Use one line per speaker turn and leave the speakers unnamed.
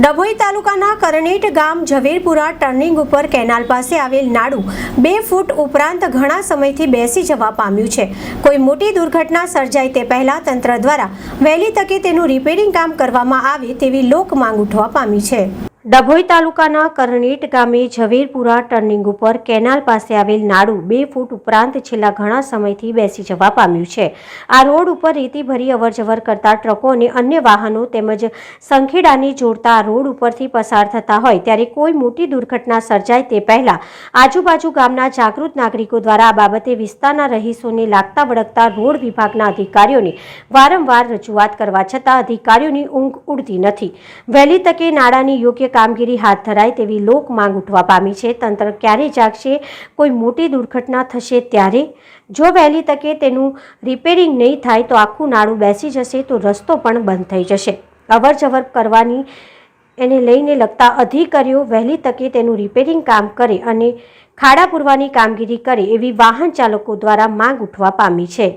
ડભોઈ તાલુકાના કરનેટ ગામ ઝવેરપુરા ટર્નિંગ ઉપર કેનાલ પાસે આવેલ નાડું બે ફૂટ ઉપરાંત ઘણા સમયથી બેસી જવા પામ્યું છે. કોઈ મોટી દુર્ઘટના સર્જાય તે પહેલા તંત્ર દ્વારા વહેલી તકે તેનું રિપેરિંગ કામ કરવામાં આવે તેવી લોક માંગ ઉઠવા પામી છે. ડભોઈ તાલુકાના કરનેટ ગામે ઝવેરપુરા ટર્નિંગ ઉપર કેનાલ પાસે આવેલ નાડું બે ફૂટ ઉપરાંત છેલ્લા ઘણા સમયથી બેસી જવા પામ્યું છે. આ રોડ ઉપર રેતીભરી અવરજવર કરતા ટ્રકો અને અન્ય વાહનો તેમજ સંખેડાને જોડતા રોડ ઉપરથી પસાર થતા હોય ત્યારે કોઈ મોટી દુર્ઘટના સર્જાય તે પહેલા આજુબાજુ ગામના જાગૃત નાગરિકો દ્વારા આ બાબતે વિસ્તારના રહીશોને લાગતા વળગતા રોડ વિભાગના અધિકારીઓને વારંવાર રજૂઆત કરવા છતાં અધિકારીઓની ઊંઘ ઉડતી નથી. વહેલી તકે નાળાની યોગ્ય કામગીરી હાથ ધરાય તેવી લોક માંગ ઉઠવા પામી છે. તંત્ર ક્યારે જાગશે, કોઈ મોટી દુર્ઘટના થશે ત્યારે? જો વહેલી તકે તેનું રિપેરિંગ નહીં થાય તો આખું નાડું બેસી જશે તો રસ્તો પણ બંધ થઈ જશે. અવર જવર કરવાની એને લઈને લગતા અધિકારીઓ વહેલી તકે તેનું રિપેરિંગ કામ કરે અને ખાડા પૂરવાની કામગીરી કરે એવી વાહન ચાલકો દ્વારા માંગ ઉઠવા પામી છે.